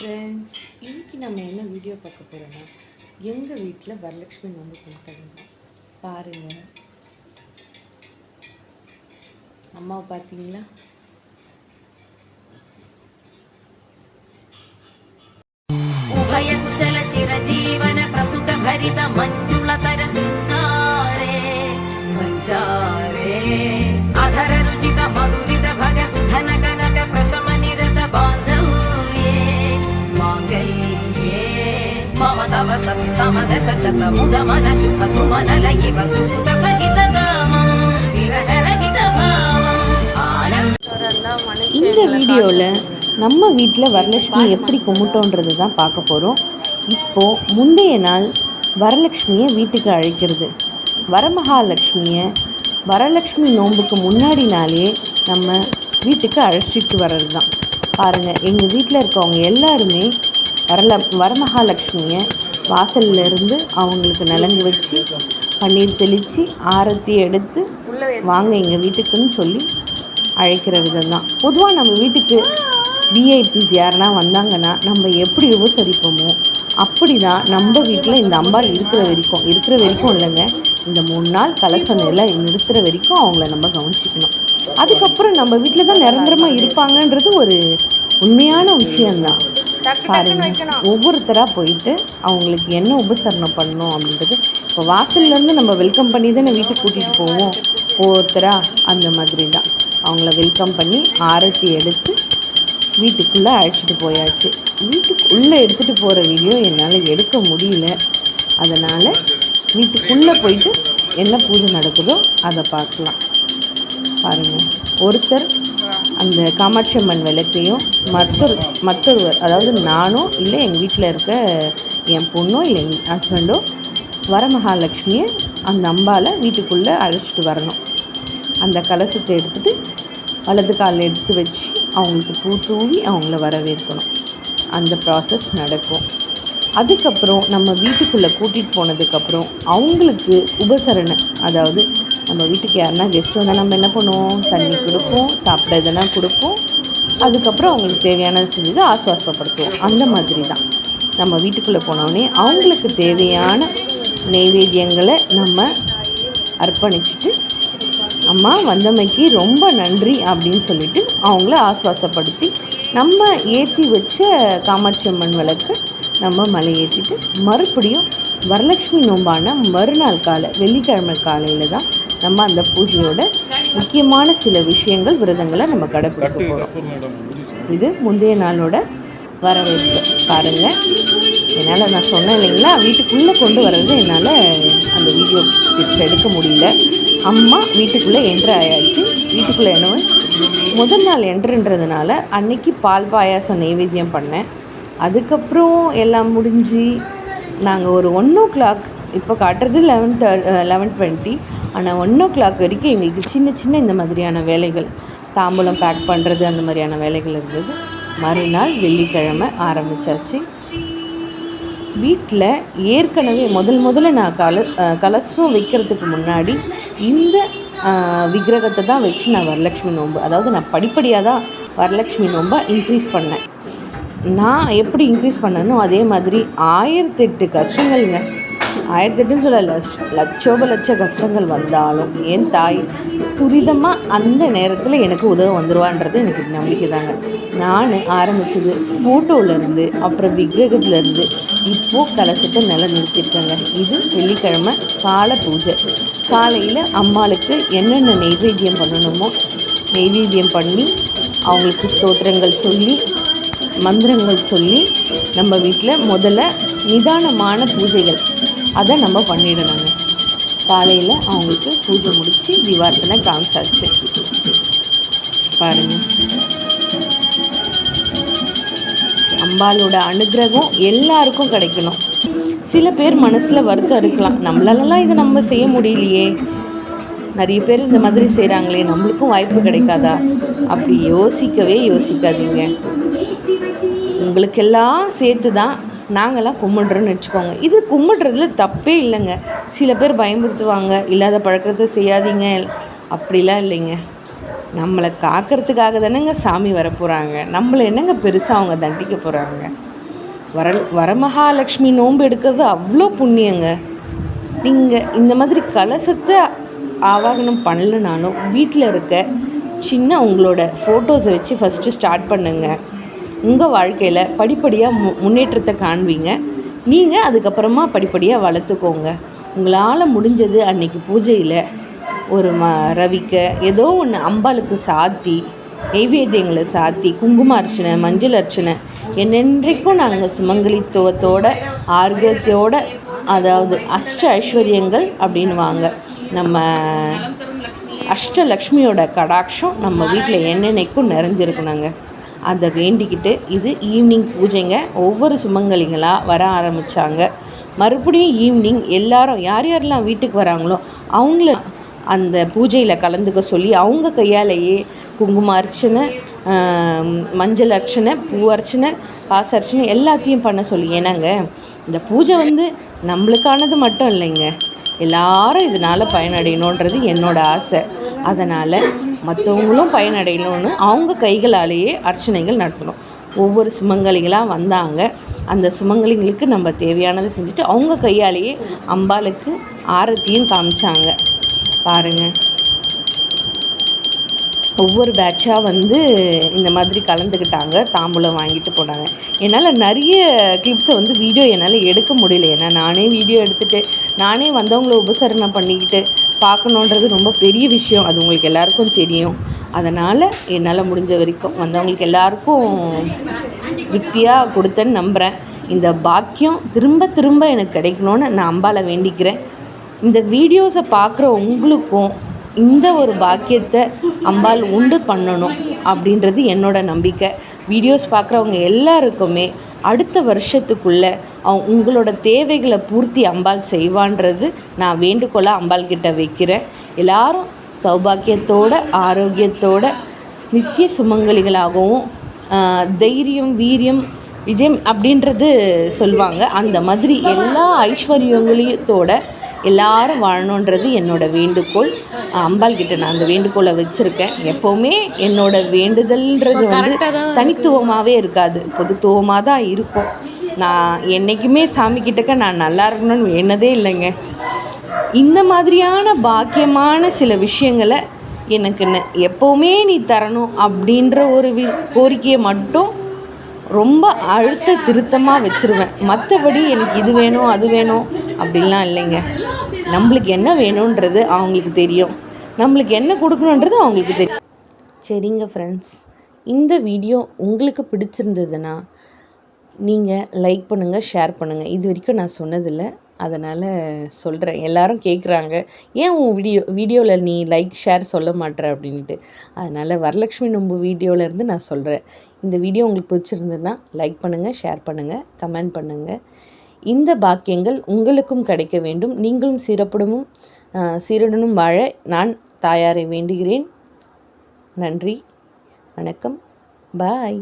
Friends இன்றைக்கி நம்ம என்ன வீடியோ பார்க்க போகிறோம்னா எங்கள் வீட்டில் வரலட்சுமி நோம்பு கொண்டாடுங்க பாருங்கள் அம்மாவை பார்த்தீங்களா? உபயகுஷல சிரஜீவன பிரசுக பரித மஞ்சுள தர சுந்தாரே சஞ்சாரே. அதர ருஜித மதுரித பக சுதன கனக பிரசம நிரத பாந்தா సమతవ సతి సమదశ శతముదమన శుభ సుమన లయివ సుసుత సహిత కామం இந்த வீடியோவில் நம்ம வீட்டில் வரலட்சுமி எப்படி கும்பிட்டோன்றது தான் பார்க்க போகிறோம் இப்போது முந்தைய நாள் வரலட்சுமியை வீட்டுக்கு அழைக்கிறது. வரமகாலட்சுமியை வரலட்சுமி நோன்புக்கு முன்னாடி நாளே நம்ம வீட்டுக்கு அழைச்சிட்டு வர்றது தான் பாருங்கள் எங்கள் வீட்டில் இருக்கவங்க எல்லாருமே வரல வரமகாலட்சுமியை வாசல்ல இருந்து அவங்களுக்கு நலங்கு வச்சு பன்னீர் தெளித்து ஆரத்தி எடுத்து வாங்க எங்கள் வீட்டுக்குன்னு சொல்லி அழைக்கிற விதம் தான் பொதுவாக நம்ம வீட்டுக்கு விஐபிஸ் யாருனா வந்தாங்கன்னா நம்ம எப்படி உபசரிப்போமோ அப்படி தான் நம்ம வீட்டில் இந்த அம்பாள் இருக்கிற வரைக்கும் இருக்கிற வரைக்கும் இல்லைங்க. இந்த மூணு நாள் கலச நிலை வரைக்கும் அவங்கள நம்ம கவனிச்சிக்கணும். அதுக்கப்புறம் நம்ம வீட்டில் தான் நிரந்தரமாக இருப்பாங்கன்றது ஒரு உண்மையான விஷயந்தான் பாருங்க. ஒவ்வொருத்தராக போயிட்டு அவங்களுக்கு என்ன உபசரணம் பண்ணணும் அப்படின்றது இப்போ வாசல்லேருந்து நம்ம வெல்கம் பண்ணி தானே வீட்டுக்கு கூட்டிகிட்டு போவோம். ஒவ்வொருத்தராக அந்த மாதிரி தான் அவங்கள வெல்கம் பண்ணி ஆரத்தி எடுத்து வீட்டுக்குள்ளே அழைச்சிட்டு போயாச்சு. வீட்டுக்கு உள்ளே எடுத்துகிட்டு போகிற வீடியோ என்னால் எடுக்க முடியல. அதனால் வீட்டுக்குள்ளே போயிட்டு என்ன பூஜை நடக்குதோ அதை பார்க்கலாம். பாருங்கள் ஒருத்தர் அந்த காமாட்சி அம்மன் விளக்கையும் மற்றொரு மற்றொருவர் அதாவது நானோ இல்லை எங்கள் வீட்டில் இருக்க என் பொண்ணோ இல்லை எங்கள் ஹஸ்பண்டோ வரமகாலட்சுமியை அந்த அம்பால் வீட்டுக்குள்ளே அழைச்சிட்டு வரணும். அந்த கலசத்தை எடுத்துகிட்டு வலது காலில் எடுத்து வச்சு அவங்களுக்கு பூ தூவி அவங்கள வரவேற்கணும். அந்த ப்ராசஸ் நடக்கும். அதுக்கப்புறம் நம்ம வீட்டுக்குள்ளே கூட்டிகிட்டு போனதுக்கப்புறம் அவங்களுக்கு உபசரணை அதாவது நம்ம வீட்டுக்கு யாருன்னா கெஸ்ட் வந்தால் நம்ம என்ன பண்ணுவோம்? தண்ணி கொடுப்போம் சாப்பிட கொடுப்போம். அதுக்கப்புறம் அவங்களுக்கு தேவையானது செஞ்சு ஆஸ்வாசப்படுத்துவோம். அந்த மாதிரி தான் நம்ம வீட்டுக்குள்ளே போனோடனே அவங்களுக்கு தேவையான நெய்வேத்தியங்களை நம்ம அர்ப்பணிச்சுட்டு அம்மா வந்தமைக்கு ரொம்ப நன்றி அப்படின்னு சொல்லிட்டு அவங்கள ஆஸ்வாசப்படுத்தி நம்ம ஏற்றி வச்ச காமாட்சி அம்மன் விளக்கு நம்ம மலை ஏற்றிட்டு மறுபடியும் வரலட்சுமி நோம்பான மறுநாள் காலை வெள்ளிக்கிழமை காலையில் தான் நம்ம அந்த பூஜையோட முக்கியமான சில விஷயங்கள் விரதங்களை நம்ம கடைப்பிடிக்க போகிறோம் இது முந்தைய நாளோட வரவேற்பு. பாருங்கள் என்னால் நான் சொன்னேன் இல்லைங்களா? வீட்டுக்குள்ளே கொண்டு வர்றது என்னால் அந்த வீடியோ பிக்ஸ் எடுக்க முடியல. அம்மா வீட்டுக்குள்ளே என்ட்ரு ஆயாச்சு. வீட்டுக்குள்ளே என்ன முதல் நாள் என்ட்ருன்றதுனால அன்னைக்கு பால் பாயாசம் நைவேத்தியம் பண்ணேன். அதுக்கப்புறம் எல்லாம் முடிஞ்சு நாங்கள் ஒரு ஒன் ஓ கிளாக் இப்போ காட்டுறது லெவன் தேர் லெவன் டுவெண்ட்டி ஆனால் ஒன் ஓ கிளாக் வரைக்கும் எங்களுக்கு சின்ன சின்ன இந்த மாதிரியான வேலைகள் தாம்பூலம் பேக் பண்ணுறது அந்த மாதிரியான வேலைகள் இருந்தது. மறுநாள் வெள்ளிக்கிழமை ஆரம்பித்தாச்சு வீட்டில் ஏற்கனவே முதல் முதல்ல நான் கல கலசம் வைக்கிறதுக்கு முன்னாடி இந்த விக்கிரகத்தை தான் வச்சு நான் வரலட்சுமி நோன்பு அதாவது நான் படிப்படியாக தான் வரலட்சுமி நோன்பை இன்க்ரீஸ் பண்ணேன். நான் எப்படி இன்க்ரீஸ் பண்ணனோ அதே மாதிரி ஆயிரத்தெட்டு கஷ்டங்கள்ங்க. ஆயிரத்தி எட்டுன்னு சொல்ல லட்ச லட்சோப லட்ச கஷ்டங்கள் வந்தாலும் என் தாய் துரிதமாக அந்த நேரத்தில் எனக்கு உதவ வந்துருவான்றது எனக்கு நம்பிக்கை தாங்க நான் ஆரம்பித்தது ஃபோட்டோவிலேருந்து அப்புறம் விக்கிரகத்துலேருந்து இப்போது கலசத்தை நில நிறுத்திருக்காங்க இது வெள்ளிக்கிழமை கால பூஜை. காலையில் அம்மாளுக்கு என்னென்ன நெய்வேத்தியம் பண்ணணுமோ நெய்வேத்தியம் பண்ணி அவங்களுக்கு ஸ்தோத்திரங்கள் சொல்லி மந்திரங்கள் சொல்லி நம்ம வீட்டில் முதல்ல நிதானமான பூஜைகள். அதை நம்ம பண்ணிடணுங்க காலையில் அவங்களுக்கு பூஜை முடித்து திவார்த்தனை காமிச்சாச்சு பாருங்கள் அம்பாலோட அனுகிரகம் எல்லாருக்கும் கிடைக்கணும். சில பேர் மனசில் வருத்தம் இருக்கலாம். நம்மளாலலாம் இதை நம்ம செய்ய முடியலையே. நிறைய பேர் இந்த மாதிரி செய்கிறாங்களே நம்மளுக்கும் வாய்ப்பு கிடைக்காதா? அப்படி யோசிக்கவே யோசிக்காதீங்க. உங்களுக்கெல்லாம் சேர்த்து தான் நாங்கள்லாம் கும்பிட்றோன்னு வச்சுக்கோங்க. இது கும்பிட்றதுல தப்பே இல்லைங்க. சில பேர் பயமுறுத்துவாங்க. இல்லாத பழக்கத்தை செய்யாதீங்க. அப்படிலாம் இல்லைங்க. நம்மளை காக்கிறதுக்காக தானேங்க சாமி வரப்போகிறாங்க நம்மளை என்னங்க பெருசாக அவங்க தண்டிக்க போகிறாங்க வர வரமகாலட்சுமி நோன்பு எடுக்கிறது அவ்வளோ புண்ணியங்க. நீங்கள் இந்த மாதிரி கலசத்தை ஆவாகனம் பண்ணலனாலும் வீட்டில் இருக்க சின்ன உங்களோட ஃபோட்டோஸை வச்சு ஃபஸ்ட்டு ஸ்டார்ட் பண்ணுங்கள் உங்கள் வாழ்க்கையில் படிப்படியாக மு முன்னேற்றத்தை காண்பீங்க. நீங்கள் அதுக்கப்புறமா படிப்படியாக வளர்த்துக்கோங்க. உங்களால் முடிஞ்சது அன்னைக்கு பூஜையில் ஒரு ம ரவிக்க ஏதோ ஒன்று அம்பாளுக்கு சாத்தி நெய்வேத்தியங்களை சாத்தி குங்கும அர்ச்சனை மஞ்சள் அர்ச்சனை என்னென்றைக்கும் நாங்கள் சுமங்கலித்துவத்தோட ஆரோக்கியத்தோட அதாவது அஷ்ட ஐஸ்வர்யங்கள் அப்படின்வாங்க நம்ம அஷ்டலக்ஷ்மியோட கடாட்சம் நம்ம வீட்டில் என்னென்னைக்கும் நிறைஞ்சிருக்கணுங்க. அதை வேண்டிக்கிட்டு இது ஈவினிங் பூஜைங்க. ஒவ்வொரு சுமங்கலிங்களாக வர ஆரம்பித்தாங்க மறுபடியும் ஈவினிங் எல்லாரும் யார் யாரெல்லாம் வீட்டுக்கு வராங்களோ அவங்கள அந்த பூஜையில் கலந்துக்க சொல்லி அவங்க கையாலேயே குங்கும அர்ச்சனை மஞ்சள் அர்ச்சனை பூ அர்ச்சனை காசு அர்ச்சனை எல்லாத்தையும் பண்ண சொல்லி. ஏன்னாங்க இந்த பூஜை வந்து நம்மளுக்கானது மட்டும் இல்லைங்க. எல்லாரும் இதனால் பயனடையணுன்றது என்னோட ஆசை. அதனால் மற்றவங்களும் பயனடையணும்னு அவங்க கைகளாலேயே அர்ச்சனைகள் நடத்தணும். ஒவ்வொரு சுமங்கலிகளாக வந்தாங்க. அந்த சுமங்கலிங்களுக்கு நம்ம தேவையானதை செஞ்சுட்டு அவங்க கையாலேயே அம்பாளுக்கு ஆரத்தியும் காமிச்சாங்க. பாருங்கள் ஒவ்வொரு பேட்சாக வந்து இந்த மாதிரி கலந்துக்கிட்டாங்க. தாம்பூலம் வாங்கிட்டு போனாங்க. என்னால் நிறைய கிளிப்ஸை வந்து வீடியோ என்னால் எடுக்க முடியல. ஏன்னா நானே வீடியோ எடுத்துகிட்டு நானே வந்தவங்கள உபசரணம் பண்ணிக்கிட்டு பார்க்கணுன்றது ரொம்ப பெரிய விஷயம். அது உங்களுக்கு எல்லாருக்கும் தெரியும். அதனால் என்னால் முடிஞ்ச வரைக்கும் வந்தவங்களுக்கு எல்லாருக்கும் திருப்தியாக கொடுத்தேன்னு நம்புகிறேன் இந்த பாக்கியம் திரும்ப திரும்ப எனக்கு கிடைக்கணும்னு நான் அம்பாளை வேண்டிக்கிறேன். இந்த வீடியோஸை பார்க்குற உங்களுக்கும் இந்த ஒரு பாக்கியத்தை அம்பாள் உண்டு பண்ணணும் அப்படின்றது என்னோட நம்பிக்கை. வீடியோஸ் பார்க்குறவங்க எல்லாருக்குமே அடுத்த வருஷத்துக்குள்ளே உங்களோட தேவைகளை பூர்த்தி அம்பாள் செய்வான்றது நான் வேண்டுகோளாக அம்பாள் கிட்ட வைக்கிறேன். எல்லாரும் சௌபாக்கியத்தோட ஆரோக்கியத்தோட நித்திய சுமங்கலிகளாகவும் தைரியம் வீரியம் விஜயம் அப்படின்றது சொல்லுவாங்க அந்த மாதிரி எல்லா ஐஸ்வர்யங்களையத்தோட எல்லாரும் வாழணுன்றது என்னோட வேண்டுகோள். அம்பாள் கிட்ட நான் அந்த வேண்டுகோளை வச்சுருக்கேன். எப்போவுமே என்னோட வேண்டுதல்ன்றது வந்து தனித்துவமாகவே இருக்காது. பொதுத்துவமாக தான் இருக்கும். நான் என்றைக்குமே சாமிக்கிட்டக்க நான் நல்லா இருக்கணும்னு வேணதே இல்லைங்க. இந்த மாதிரியான பாக்கியமான சில விஷயங்களை எனக்கு எப்போவுமே நீ தரணும் அப்படின்ற ஒரு வி கோரிக்கையை மட்டும் ரொம்ப அழுத்த திருத்தமாக வச்சுருவேன். மற்றபடி எனக்கு இது வேணும் அது வேணும் அப்படின்லாம் இல்லைங்க. நம்மளுக்கு என்ன வேணுன்றது அவங்களுக்கு தெரியும். நம்மளுக்கு என்ன கொடுக்கணுன்றது அவங்களுக்கு தெரியும். சரிங்க ஃப்ரெண்ட்ஸ் இந்த வீடியோ உங்களுக்கு பிடிச்சிருந்ததுன்னா நீங்கள் லைக் பண்ணுங்கள் ஷேர் பண்ணுங்கள் இது வரைக்கும் நான் சொன்னதில்லை. அதனால் சொல்கிறேன் எல்லாரும் கேட்குறாங்க ஏன் உன் வீடியோ வீடியோவில் நீ லைக் ஷேர் சொல்ல மாட்ற? அப்படின்ட்டு அதனால் வரலட்சுமி நொம்பு வீடியோவிலேருந்து நான் சொல்கிறேன் இந்த வீடியோ உங்களுக்கு பிடிச்சிருந்ததுன்னா லைக் பண்ணுங்கள் ஷேர் பண்ணுங்கள் கமெண்ட் பண்ணுங்கள் இந்த பாக்கியங்கள் உங்களுக்கும் கிடைக்க வேண்டும். நீங்களும் சிறப்புடமும் சீருடனும் வாழ நான் தாயாரை வேண்டுகிறேன். நன்றி. வணக்கம். பாய்